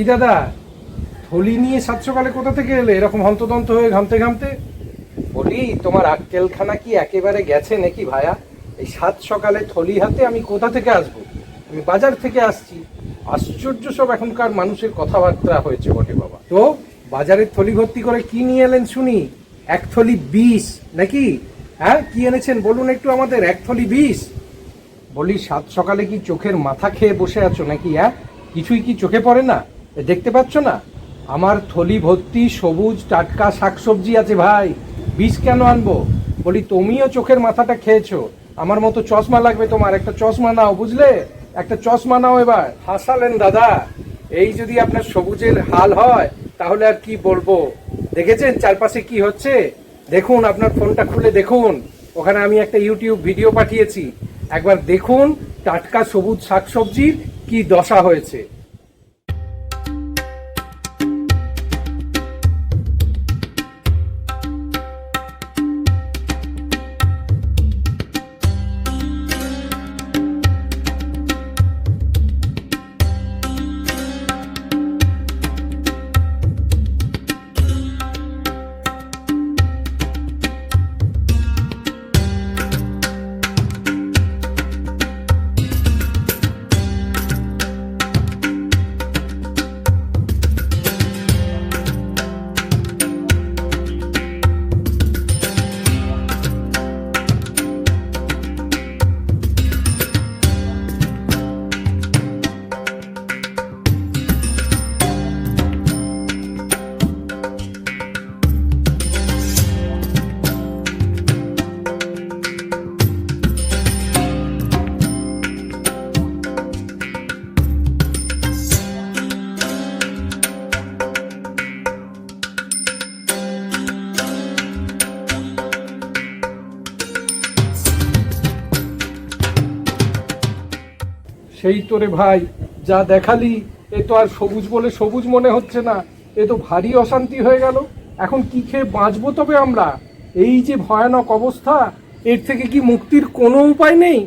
কি দাদা? থলি নিয়ে সাত সকালে কোথা থেকে এলে? এরকম হন্তদন্ত হয়ে ঘামতে ঘামতে? বলি তোমার আক্কেলখানা কি একেবারে গেছে নাকি ভায়া? এই সাত সকালে থলি হাতে আমি কোথা থেকে আসব? আমি বাজার থেকে আসছি। আশ্চর্য সব এখনকার মানুষের কথাবার্তা হয়েছে বটে বাবা। তো বাজারের থলি ভর্তি করে কি নিয়ে এলেন শুনি? এক থলি বিষ নাকি? হ্যাঁ কি এনেছেন বলুন একটু আমাদের এক থলি বিষ। বলি সাত সকালে কি চোখের মাথা খেয়ে বসে আছো নাকি হ্যাঁ? কিছুই কি চোখে পড়ে না? দেখতে পাচ্ছ না? আমার থলি ভর্তি সবুজ টাটকা শাকসবজি আছে ভাই। বীজ কেন আনব? বলি, তুমিও চোখের মাথাটা খেয়েছো। আমার মতো চশমা লাগবে তোমার। একটা চশমা নাও, বুঝলে? একটা চশমা নাও এবার। হাসালেন দাদা, এই যদি আপনার সবুজের হাল হয়, তাহলে আর কি বলব? দেখেছেন চারপাশে কি হচ্ছে? দেখুন, আপনার ফোনটা খুলে দেখুন। ওখানে আমি একটা ইউটিউব ভিডিও পাঠিয়েছি। একবার দেখুন টাটকা সবুজ শাকসবজির কি দশা হয়েছে। সেই তোরে ভাই, যা দেখালি, এ তো আর সবুজ বলে সবুজ মনে হচ্ছে না, এ তো ভারী অশান্তি হয়ে গেল, এখন কি খেয়ে বাঁচবো তবে আমরা? এই যে ভয়ানক অবস্থা, এর থেকে কি মুক্তির কোনো উপায় নেই?